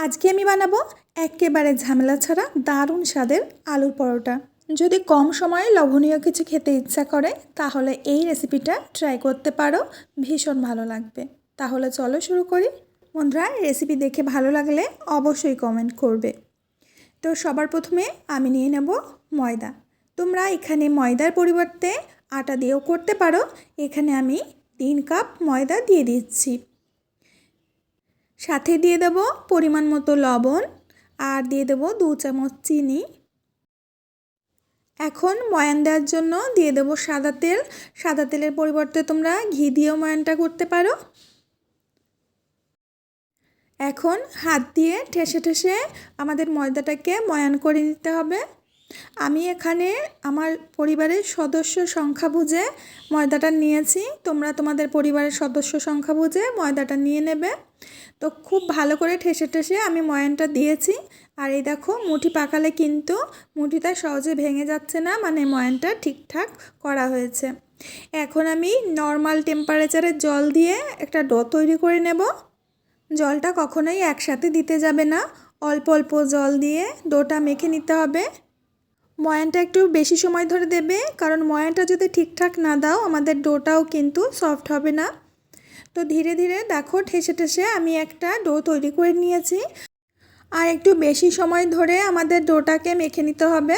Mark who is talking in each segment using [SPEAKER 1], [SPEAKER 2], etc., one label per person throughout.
[SPEAKER 1] আজকে আমি বানাবো একেবারে ঝামেলা ছাড়া দারুণ স্বাদের আলুর পরোটা। যদি কম সময়ে লবণীয় কিছু খেতে ইচ্ছা করে, তাহলে এই রেসিপিটা ট্রাই করতে পারো, ভীষণ ভালো লাগবে। তাহলে চলো শুরু করি। বন্ধুরা, রেসিপি দেখে ভালো লাগলে অবশ্যই কমেন্ট করবে। তো সবার প্রথমে আমি নিয়ে নেব ময়দা। তোমরা এখানে ময়দার পরিবর্তে আটা দিয়েও করতে পারো। এখানে আমি তিন কাপ ময়দা দিয়ে দিচ্ছি। সাথে দিয়ে দেব পরিমাণ মতো লবণ আর দিয়ে দেব দু চামচ চিনি। এখন ময়ান দেওয়ার জন্য দিয়ে দেব সাদা তেল। সাদা তেলের পরিবর্তে তোমরা ঘি দিয়েও ময়ানটা করতে পারো। এখন হাত দিয়ে ঠেসে ঠেসে আমাদের ময়দাটাকে ময়ান করে নিতে হবে। আমি এখানে আমার পরিবারের সদস্য সংখ্যা বুঝে ময়দাটা নিয়েছি। তোমরা তোমাদের পরিবারের সদস্য সংখ্যা বুঝে ময়দাটা নিয়ে নেবে। তো খুব ভালো করে ঠেসে ঠেসে আমি ময়ানটা দিয়েছি। আর এই দেখো মুঠি পাকালে কিন্তু মুঠিটা সহজে ভেঙে যাচ্ছে না মানে ময়ানটা ঠিকঠাক করা হয়েছে। এখন আমি নর্মাল টেম্পারেচারে জল দিয়ে একটা ডো তৈরি করে নেব। জলটা কখনোই একসাথে দিতে যাবে না। অল্প অল্প জল দিয়ে ডোটা মেখে নিতে হবে। ময়ানটা একটু বেশি সময় ধরে দেবে, কারণ ময়ানটা যদি ঠিকঠাক না দাও, আমাদের ডোটাও কিন্তু সফট হবে না। তো ধীরে ধীরে দেখো, ঠেসে ঠেসে আমি একটা ডো তৈরি করে নিয়েছি। আর একটু বেশি সময় ধরে আমাদের ডোটাকে মেখে নিতে হবে।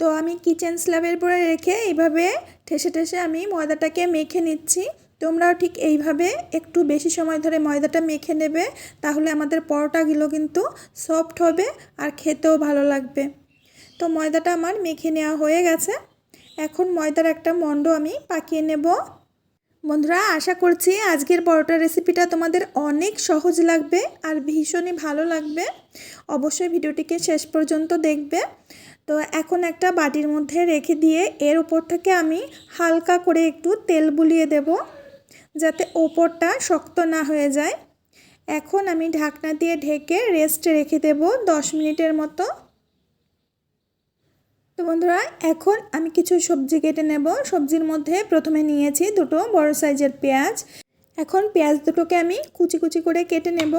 [SPEAKER 1] তো আমি কিচেন স্ল্যাবের পরে রেখে এইভাবে ঠেসে ঠেসে আমি ময়দাটাকে মেখে নিচ্ছি। তোমরাও ঠিক এইভাবে একটু বেশি সময় ধরে ময়দাটা মেখে নেবে, তাহলে আমাদের পরোটাগুলো কিন্তু সফট হবে আর খেতেও ভালো লাগবে। তো ময়দাটা আমার মেখে নেওয়া হয়ে গেছে। এখন ময়দার একটা মণ্ড আমি পাকিয়ে নেব। বন্ধুরা, আশা করছি আজকের পরোটা রেসিপিটা তোমাদের অনেক সহজ লাগবে আর ভীষণই ভালো লাগবে। অবশ্যই ভিডিওটিকে শেষ পর্যন্ত দেখবে। তো এখন একটা বাটির মধ্যে রেখে দিয়ে এর ওপর থেকে আমি হালকা করে একটু তেল বুলিয়ে দেব, যাতে ওপরটা শক্ত না হয়ে যায়। এখন আমি ঢাকনা দিয়ে ঢেকে রেস্ট রেখে দেব দশ মিনিটের মতো। তো বন্ধুরা, এখন আমি কিছু সবজি কেটে নেব। সবজির মধ্যে প্রথমে নিয়েছি দুটো বড় সাইজের পেঁয়াজ। এখন পেঁয়াজ দুটোকে আমি কুচি কুচি করে কেটে নেব।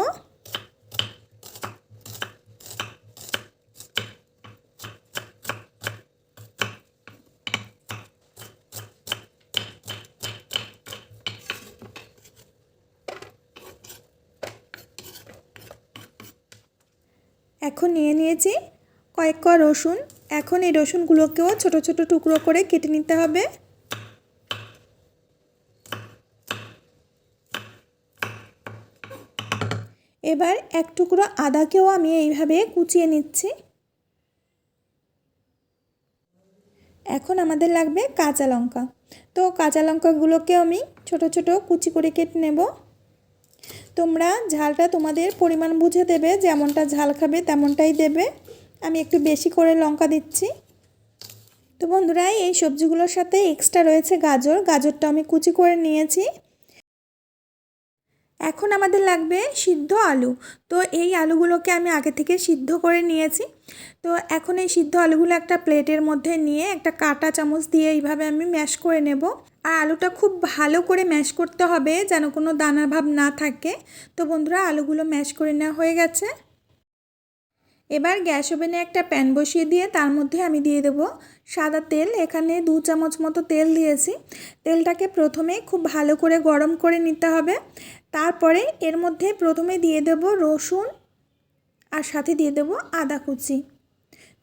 [SPEAKER 1] এখন নিয়ে নিয়েছি কয়েক ক রসুন। এখন এই রসুনগুলোকেও ছোট ছোট টুকরো করে কেটে নিতে হবে। এবার এক টুকরো আদাকেও আমি এইভাবে কুচিয়ে নিচ্ছি। এখন আমাদের লাগবে কাঁচা লঙ্কা। তো কাঁচা লঙ্কাগুলোকেও আমি ছোট ছোট কুচি করে কেটে নেব। তোমরা ঝালটা তোমাদের পরিমাণ বুঝে দেবে, যেমনটা ঝাল খাবে তেমনটাই দেবে। আমি একটু বেশি করে লঙ্কা দিচ্ছি। তো বন্ধুরা, এই সবজিগুলোর সাথে এক্সট্রা রয়েছে গাজর। গাজরটা আমি কুচি করে নিয়েছি। এখন আমাদের লাগবে সিদ্ধ আলু। তো এই আলুগুলোকে আমি আগে থেকে সিদ্ধ করে নিয়েছি। তো এখন এই সিদ্ধ আলুগুলো একটা প্লেটের মধ্যে নিয়ে একটা কাটা চামচ দিয়ে এইভাবে আমি ম্যাশ করে নেব। আর আলুটা খুব ভালো করে ম্যাশ করতে হবে যেন কোনো দানা ভাব না থাকে। তো বন্ধুরা, আলুগুলো ম্যাশ করে নেওয়া হয়ে গেছে। এবার গ্যাস ওভেনে একটা প্যান বসিয়ে দিয়ে তার মধ্যে আমি দিয়ে দেব সাদা তেল। এখানে দু চামচ মতো তেল দিয়েছি। তেলটাকে প্রথমে খুব ভালো করে গরম করে নিতে হবে। তারপরে এর মধ্যে প্রথমে দিয়ে দেব রসুন আর সাথে দিয়ে দেব আদা কুচি।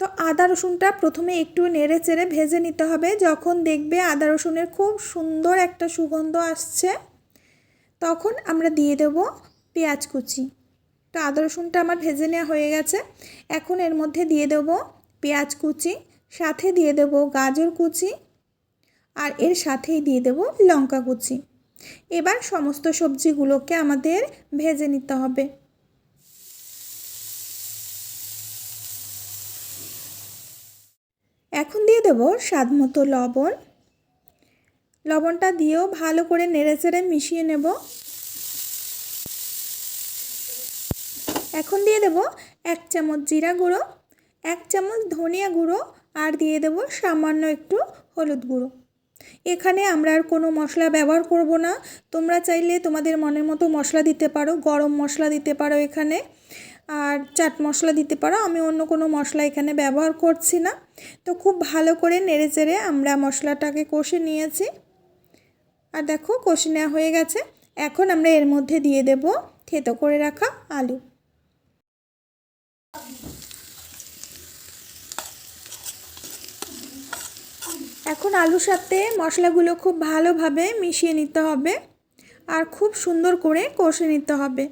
[SPEAKER 1] তো আদা রসুনটা প্রথমে একটু নেড়ে চেড়ে ভেজে নিতে হবে। যখন দেখবে আদা রসুনের খুব সুন্দর একটা সুগন্ধ আসছে, তখন আমরা দিয়ে দেব পেঁয়াজ কুচি। তো আদা রসুনটা আমার ভেজে নেওয়া হয়ে গেছে। এখন এর মধ্যে দিয়ে দেব পেঁয়াজ কুচি, সাথে দিয়ে দেব গাজর কুচি, আর এর সাথেই দিয়ে দেব লঙ্কা কুচি। এবার সমস্ত সবজিগুলোকে আমাদের ভেজে নিতে হবে। এখন দিয়ে দেব স্বাদ মতো লবণ। লবণটা দিয়েও ভালো করে নেড়ে চেড়ে মিশিয়ে নেব। এখন দিয়ে দেব এক চামচ জিরা গুঁড়ো, এক চামচ ধনিয়া গুঁড়ো আর দিয়ে দেব সামান্য একটু হলুদ গুঁড়ো। এখানে আমরা আর কোনো মশলা ব্যবহার করব না। তোমরা চাইলে তোমাদের মনের মতো মশলা দিতে পারো, গরম মশলা দিতে পারো এখানে, আর চাট মশলা দিতে পারো। আমি অন্য কোনো মশলা এখানে ব্যবহার করছি না। তো খুব ভালো করে নেড়ে চেড়ে আমরা মশলাটাকে কষে নিয়েছি। আর দেখো কষে নেওয়া হয়ে গেছে। এখন আমরা এর মধ্যে দিয়ে দেব থেতো করে রাখা আলু। এখন আলুর সাথে মশলাগুলো খুব ভালোভাবে মিশিয়ে নিতে হবে আর খুব সুন্দর করে কষে নিতে হবে।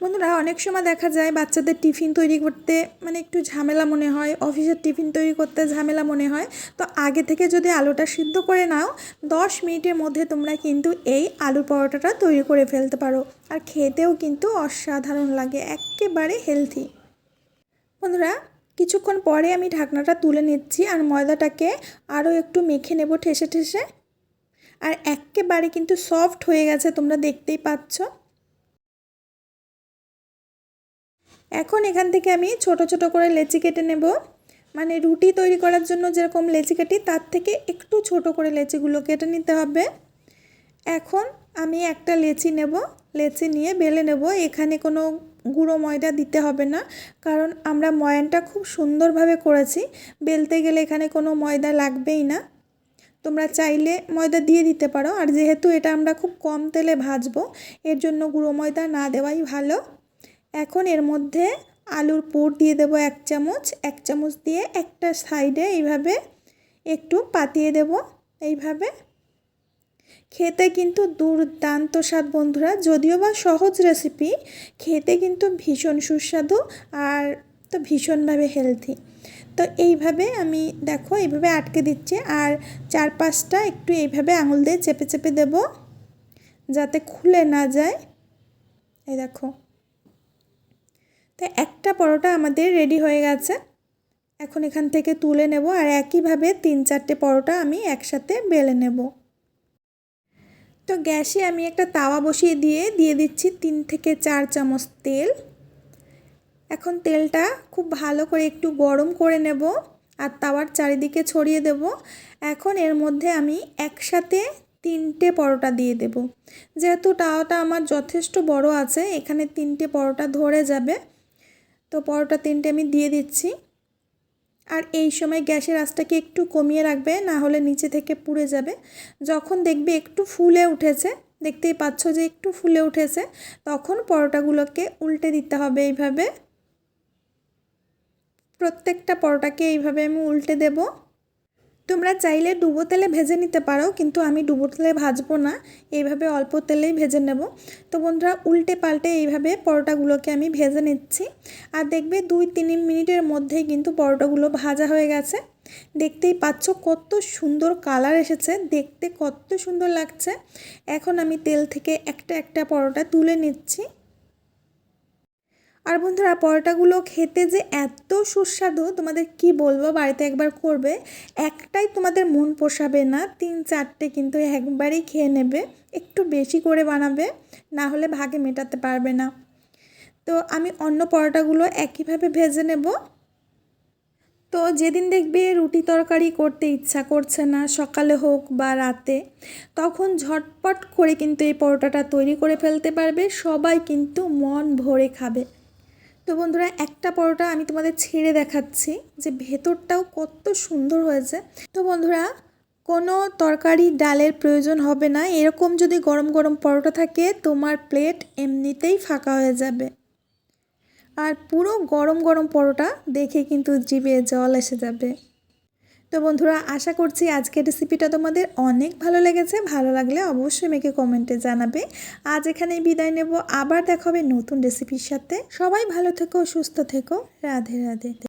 [SPEAKER 1] বন্ধুরা, অনেক সময় দেখা যায় বাচ্চাদের টিফিন তৈরি করতে মানে একটু ঝামেলা মনে হয়, অফিসের টিফিন তৈরি করতে ঝামেলা মনে হয়। তো আগে থেকে যদি আলুটা সিদ্ধ করে নাও, দশ মিনিটের মধ্যে তোমরা কিন্তু এই আলুর পরোটাটা তৈরি করে ফেলতে পারো। আর খেতেও কিন্তু অসাধারণ লাগে, একেবারে হেলথি বন্ধুরা কিছুক্ষণ পরে আমি ঢাকনাটা তুলে নিচ্ছি আর ময়দাটাকে আরও একটু মেখে নেব ঠেসে ঠেসে। আর একেবারে কিন্তু সফট হয়ে গেছে, তোমরা দেখতেই পাচ্ছ। এখন এখান থেকে আমি ছোট ছোট করে লেচি কেটে নেব। মানে রুটি তৈরি করার জন্য যেরকম লেচি কাটি, তার থেকে একটু ছোট করে লেচিগুলো কেটে নিতে হবে। এখন আমি একটা লেচি নেব। লেচি নিয়ে বেলে নেব। এখানে কোনো গুঁড়ো ময়দা দিতে হবে না। কারণ আমরা ময়ানটা খুব সুন্দরভাবে করেছি। বেলতে গেলে এখানে কোনো ময়দা লাগবেই না। তোমরা চাইলে ময়দা দিয়ে দিতে পারো। আর যেহেতু এটা আমরা খুব কম তেলে ভাজবো, এর জন্য গুঁড়ো ময়দা না দেওয়াই ভালো। এখন এর মধ্যে আলুর পুর দিয়ে দেব এক চামচ। এক চামচ দিয়ে একটা সাইডে এইভাবে একটু পাতিয়ে দেব। এইভাবে খেতে কিন্তু দুর্দান্ত স্বাদ, বন্ধুরা। যদিও বা সহজ রেসিপি খেতে কিন্তু ভীষণ সুস্বাদু আর তো ভীষণভাবে হেলথি তো এইভাবে আমি, দেখো, এইভাবে আটকে দিচ্ছি আর চার পাঁচটা একটু এইভাবে আঙুল দিয়ে চেপে চেপে দেব যাতে খুলে না যায়। এই দেখো। তো একটা পরোটা আমাদের রেডি হয়ে গেছে। এখন এখান থেকে তুলে নেব আর একইভাবে তিন চারটে পরোটা আমি একসাথে বেলে নেব। তো গ্যাসে আমি একটা তাওয়া বসিয়ে দিয়ে দিয়ে দিচ্ছি তিন থেকে চার চামচ তেল। এখন তেলটা খুব ভালো করে একটু গরম করে নেব আর তাওয়ার চারিদিকে ছড়িয়ে দেব। এখন এর মধ্যে আমি একসাথে তিনটে পরোটা দিয়ে দেব। যেহেতু তাওয়াটা আমার যথেষ্ট বড় আছে, এখানে তিনটে পরোটা ধরে যাবে। তো পরোটা তিনটে আমি দিয়ে দিচ্ছি। আর এই সময় গ্যাসের আঁচটাকে একটু কমিয়ে রাখবে, না হলে নিচে থেকে পুড়ে যাবে। যখন দেখবে একটু ফুলে উঠেছে, দেখতেই পাচ্ছ যে একটু ফুলে উঠেছে, তখন পরোটাগুলোকে উল্টে দিতে হবে এইভাবে। প্রত্যেকটা পরোটাকে এইভাবে আমি উল্টে দেবো। তোমরা চাইলে ডুবো তেলে ভেজে নিতে পারো, কিন্তু আমি ডুবো তেলে ভাজবো না। এইভাবে অল্প তেলেই ভেজে নেব। তো বন্ধুরা, উল্টে পাল্টে এইভাবে পরোটাগুলোকে আমি ভেজে নিচ্ছি। আর দেখবে দুই তিন মিনিটের মধ্যেই কিন্তু পরোটাগুলো ভাজা হয়ে গেছে। দেখতেই পাচ্ছ কত সুন্দর কালার এসেছে, দেখতে কত সুন্দর লাগছে। এখন আমি তেল থেকে একটা একটা পরোটা তুলে নিচ্ছি। আর বন্ধুরা, পরোটাগুলো খেতে যে এত সুস্বাদু, তোমাদের কি বলব, বাড়িতে একবার করবে, একটাই তোমাদের মন পোষাবে না, তিন চারটে কিন্তু একবারেই খেয়ে নেবে, একটু বেশি করে বানাবে, না হলে ভাগে মেটাতে পারবে না। তো আমি অন্য পরোটাগুলো একইভাবে ভেজে নেব। তো যেদিন দেখবে রুটি তরকারি করতে ইচ্ছা করছে না, সকালে হোক বা রাতে, তখন ঝটপট করে কিন্তু এই পরোটাটা তৈরি করে ফেলতে পারবে, সবাই কিন্তু মন ভরে খাবে। তো বন্ধুরা, একটা পরোটা আমি তোমাদের ছেড়ে দেখাচ্ছি যে ভেতরটাও কত সুন্দর হয়েছে। তো বন্ধুরা, কোনো তরকারি ডালের প্রয়োজন হবে না। এরকম যদি গরম গরম পরোটা থাকে, তোমার প্লেট এমনিতেই ফাঁকা হয়ে যাবে। আর পুরো গরম গরম পরোটা দেখে কিন্তু জিভে জল এসে যাবে। তো বন্ধুরা, আশা করছি আজকের রেসিপিটা তোমাদের অনেক ভালো লেগেছে। ভালো লাগলে অবশ্যই মেকে কমেন্টে জানাবে। আজ এখানেই বিদায় নেব। আবার দেখাবে নতুন রেসিপির সাথে। সবাই ভালো থেকো, সুস্থ থেকো। রাধে রাধে।